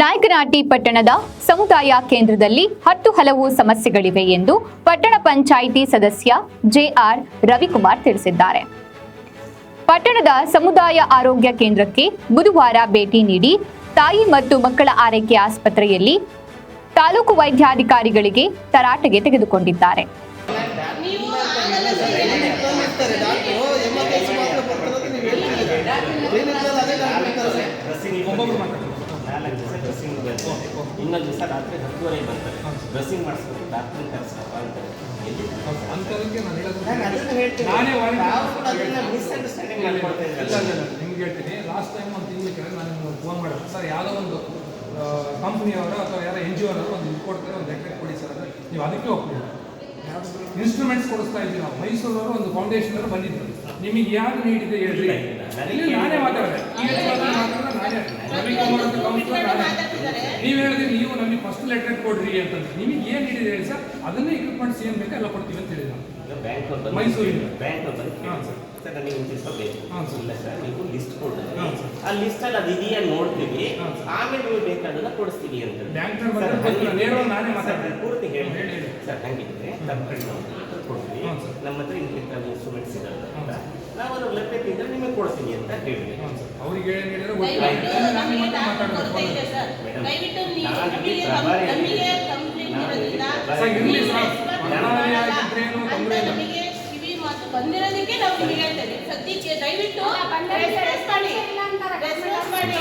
ನಾಯಕನಹಟ್ಟಿ ಪಟ್ಟಣದ ಸಮುದಾಯ ಕೇಂದ್ರದಲ್ಲಿ ಹತ್ತು ಹಲವು ಸಮಸ್ಯೆಗಳಿವೆ ಎಂದು ಪಟ್ಟಣ ಪಂಚಾಯಿತಿ ಸದಸ್ಯ ಜೆಆರ್ ರವಿಕುಮಾರ್ ತಿಳಿಸಿದ್ದಾರೆ. ಪಟ್ಟಣದ ಸಮುದಾಯ ಆರೋಗ್ಯ ಕೇಂದ್ರಕ್ಕೆ ಬುಧವಾರ ಭೇಟಿ ನೀಡಿ ತಾಯಿ ಮತ್ತು ಮಕ್ಕಳ ಆರೈಕೆ ಆಸ್ಪತ್ರೆಯಲ್ಲಿ ತಾಲೂಕು ವೈದ್ಯಾಧಿಕಾರಿಗಳಿಗೆ ತರಾಟೆಗೆ ತೆಗೆದುಕೊಂಡಿದ್ದಾರೆ. ನಾಲ್ಕು ದಿವಸ ಡ್ರೆಸ್ಸಿಂಗ್ ಬರಬೇಕು ಇನ್ನೊಂದು ದಿವಸ ರಾತ್ರಿ ಹತ್ತುವರೆಗೆ ಬರ್ತಾರೆ. ಡ್ರೆಸ್ಸಿಂಗ್ ಮಾಡಿಸ್ಬೇಕು ಡಾಕ್ಟರ್ ಕರೆಸ್ಬೇಕು ಅಂತಾರೆ. ನಾನು ನಿಮ್ಗೆ ಹೇಳ್ತೀನಿ. ಲಾಸ್ಟ್ ಟೈಮ್ ಒಂದು ತಿಂಗಳ ನಾನು ನಿಮ್ಗೆ ಫೋನ್ ಮಾಡಿದೆ. ಸರ್ ಯಾವುದೋ ಒಂದು ಕಂಪ್ನಿಯವರು ಅಥವಾ ಯಾರೋ ಎನ್ ಜಿ ಒ ಒಂದು ಇದು ಕೊಡ್ತಾರೆ ಒಂದು ಲೆಕ್ಕ ಕೊಡಿ ಸರ್ ಅಂದರೆ ನೀವು ಅದಕ್ಕೆ ಒಪ್ಪಿಲ್ಲ. ಇನ್ಸ್ಟ್ರೂಮೆಂಟ್ಸ್ ಕೊಡಿಸ್ತಾ ಇದ್ದೀವಿ ನಾವು. ಮೈಸೂರವರು ಒಂದು ಫೌಂಡೇಶನ್ ಅವರು ಬಂದಿದ್ರು ನಿಮಗೆ ಯಾರು ನೀಡಿದೆ ಹೇಳ್ರಿ. ನಾನೇ ಮಾತಾಡಿದೆ. ನೀವು ಹೇಳಿದ್ರಿ ನೀವು ನಮಗೆ ಫಸ್ಟ್ ಲೆಟರ್ ಕೊಡ್ರಿ ಅಂತಂದ್ರೆ ನಿಮಗೆ ಏನು ಹೇಳಿ ಸರ್ ಅದನ್ನೇ ಇಕ್ವಿಪ್ಮೆಂಟ್ಸ್ ಏನು ಬೇಕು ಎಲ್ಲ ಕೊಡ್ತೀವಿ ಅಂತ ಹೇಳಿದ್ರು ಬ್ಯಾಂಕ್ ಮೈಸೂರಿಂದ. Bank sir. ನನಗೆ ಒಂದು ದಿವಸ ಬೇಕು ಸರ್. ಇಲ್ಲ ಸರ್ ನೀವು ಲಿಸ್ಟ್ ಸರ್. ಆ ಲಿಸ್ಟಲ್ಲಿ ಅದು ಇದೆಯಾ ನೋಡ್ತೀವಿ ಆಮೇಲೆ ನೀವು ಬೇಕಾದನ್ನ ಕೊಡಿಸ್ತೀವಿ ಅಂತ ಬ್ಯಾಂಕ್ ನೇರವಾಗಿ ನಾನೇ ಮಾತಾಡ್ತೀನಿ. ಪೂರ್ತಿ ಹೇಳಿ. ಸರ್ ಹಂಗಿದ್ರೆ ತಪ್ಪು ಕೊಡ್ತೀವಿ. ನಮ್ಮ ಹತ್ರ ಇಂತಿಂತ ಇನ್ಸ್ಟ್ರೂಮೆಂಟ್ಸ್ ಇರಲ್ಲ ಅಂತ. ನಾವು ಅದ್ರ ಲೆಕ್ಕ ಇದ್ರೆ ನಿಮಗೆ ಕೊಡ್ತೀನಿ ಅಂತ ಹೇಳಿದ್ವಿ ಅವರಿಗೆ ಇದೆ ಬಂದಿರೋದಕ್ಕೆ ನಾವು ನಿಮಗೆ ಹೇಳ್ತೇವೆ. ಸದ್ಯಕ್ಕೆ ದಯವಿಟ್ಟು ರೆಸ್ಪಾನ್ಸ್ ಮಾಡಿ. ರೆಸ್ಪಾನ್ಸ್ ಮಾಡಿ.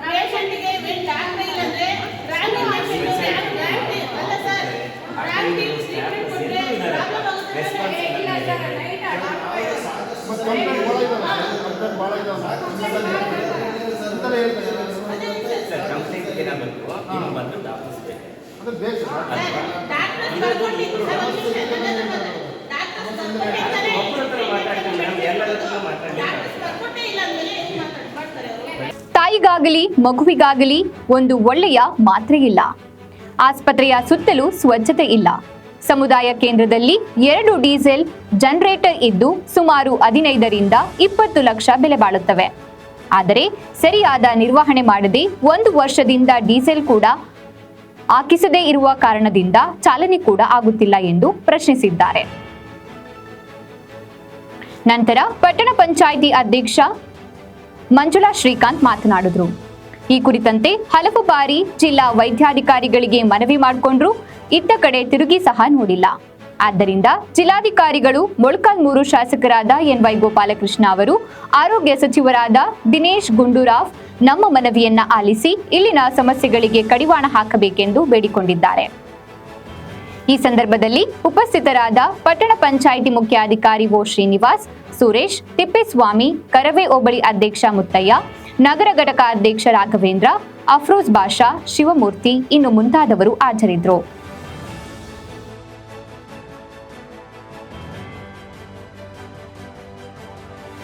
ಪೇಷಂಟ್ಗೆ ವೆನ್ ಡಾಕ್ಟರ್ ಇಲ್ಲ ಅಂದ್ರೆ ರ್ಯಾಂಕ್ ಅಲ್ಲ ಸರ್. ರ್ಯಾಂಕ್ ತಾಯಿಗಾಗಲಿ ಮಗುವಿಗಾಗಲಿ ಒಂದು ಒಳ್ಳೆಯ ಮಾತ್ರೆ ಇಲ್ಲ. ಆಸ್ಪತ್ರೆಯ ಸುತ್ತಲೂ ಸ್ವಚ್ಛತೆ ಇಲ್ಲ. ಸಮುದಾಯ ಕೇಂದ್ರದಲ್ಲಿ ಎರಡು ಡೀಸೆಲ್ ಜನರೇಟರ್ ಇದ್ದು ಸುಮಾರು ಹದಿನೈದರಿಂದ ಇಪ್ಪತ್ತು ಲಕ್ಷ ಬೆಲೆ ಬಾಳುತ್ತವೆ. ಆದರೆ ಸರಿಯಾದ ನಿರ್ವಹಣೆ ಮಾಡದೆ ಒಂದು ವರ್ಷದಿಂದ ಡೀಸೆಲ್ ಕೂಡ ಹಾಕಿಸದೇ ಇರುವ ಕಾರಣದಿಂದ ಚಾಲನೆ ಕೂಡ ಆಗುತ್ತಿಲ್ಲ ಎಂದು ಪ್ರಶ್ನಿಸಿದ್ದಾರೆ. ನಂತರ ಪಟ್ಟಣ ಪಂಚಾಯಿತಿ ಅಧ್ಯಕ್ಷ ಮಂಜುಳಾ ಶ್ರೀಕಾಂತ್ ಮಾತನಾಡಿದ್ರು. ಈ ಕುರಿತಂತೆ ಹಲವು ಬಾರಿ ಜಿಲ್ಲಾ ವೈದ್ಯಾಧಿಕಾರಿಗಳಿಗೆ ಮನವಿ ಮಾಡಿಕೊಂಡ್ರು. ಇತ್ತ ಕಡೆ ತಿರುಗಿ ಸಹ ನೋಡಿಲ್ಲ. ಆದ್ದರಿಂದ ಜಿಲ್ಲಾಧಿಕಾರಿಗಳು ಮೊಳಕಾಲ್ಮೂರು ಶಾಸಕರಾದ ಎನ್ ವೈ ಗೋಪಾಲಕೃಷ್ಣ ಅವರು, ಆರೋಗ್ಯ ಸಚಿವರಾದ ದಿನೇಶ್ ಗುಂಡೂರಾವ್ ನಮ್ಮ ಮನವಿಯನ್ನ ಆಲಿಸಿ ಇಲ್ಲಿನ ಸಮಸ್ಯೆಗಳಿಗೆ ಕಡಿವಾಣ ಹಾಕಬೇಕೆಂದು ಬೇಡಿಕೊಂಡಿದ್ದಾರೆ. ಈ ಸಂದರ್ಭದಲ್ಲಿ ಉಪಸ್ಥಿತರಾದ ಪಟ್ಟಣ ಪಂಚಾಯಿತಿ ಮುಖ್ಯಾಧಿಕಾರಿ ಓ ಶ್ರೀನಿವಾಸ್, ಸುರೇಶ್, ತಿಪ್ಪೇಸ್ವಾಮಿ, ಕರವೇ ಹೋಬಳಿ ಅಧ್ಯಕ್ಷ ಮುತ್ತಯ್ಯ, ನಗರ ಘಟಕ ಅಧ್ಯಕ್ಷ ರಾಘವೇಂದ್ರ, ಅಫ್ರೋಜ್ ಬಾಷಾ, ಶಿವಮೂರ್ತಿ, ಇನ್ನು ಮುಂತಾದವರು ಹಾಜರಿದ್ದರು